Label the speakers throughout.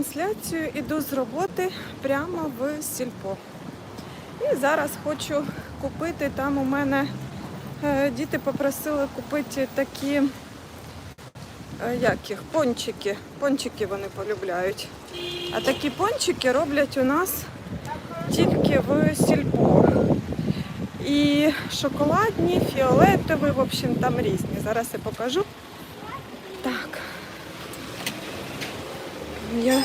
Speaker 1: трансляцію, іду з роботи прямо в сільпо. І зараз хочу купити. Там у мене е, діти попросили купити такі, е, як їх, пончики. Пончики вони полюбляють. А такі пончики роблять у нас тільки в сільпо. І шоколадні, фіолетові, в общем, там різні. Зараз я покажу. Так. Я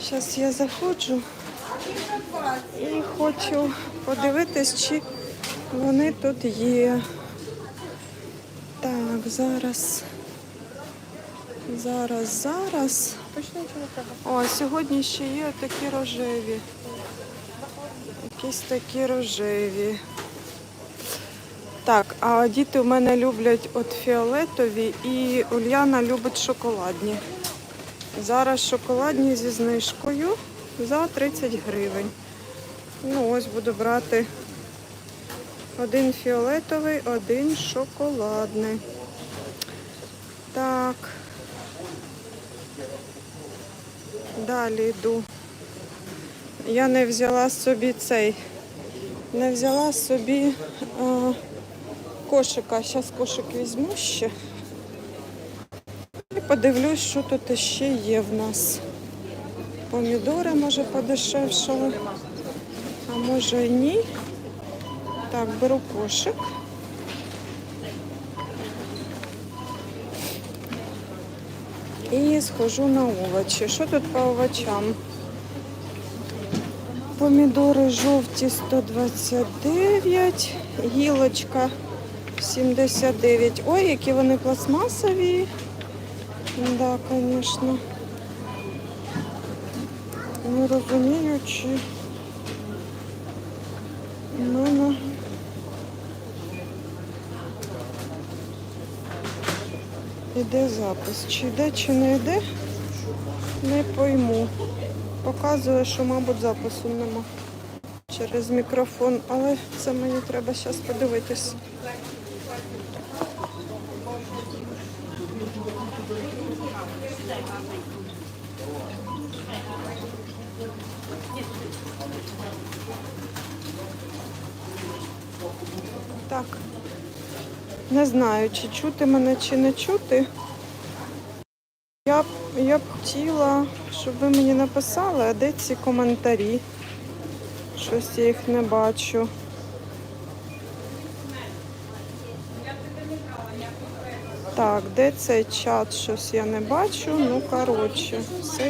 Speaker 1: зараз я заходжу і хочу подивитись, чи вони тут є. Так, зараз. Зараз, зараз. О, сьогодні ще є такі рожеві. Якісь такі рожеві. Так, а діти у мене люблять от фіолетові і Ульяна любить шоколадні. Зараз шоколадні зі знижкою за 30 гривень. Ну, ось буду брати один фіолетовий, один шоколадний. Так. Далі йду. Я не взяла собі цей. Не взяла собі е, кошика. Зараз кошик візьму ще. Подивлюсь, що тут ще є в нас. Помідори, може, подешевшали. А може і ні. Так, беру кошик. І схожу на овочі. Що тут по овочам? Помідори жовті 129, гілочка 79. Ой, які вони пластмасові. Да, звісно. Не розумію, чи в мене іде запис. Чи йде, чи не йде, не пойму. Показує, що, мабуть, запису нема через мікрофон, але це мені треба зараз подивитись. Так. Не знаю, чи чути мене, чи не чути. Я б, я б хотіла, щоб ви мені написали, а де ці коментарі. Щось я їх не бачу. Так, де цей чат? Щось я не бачу. Ну, коротше, все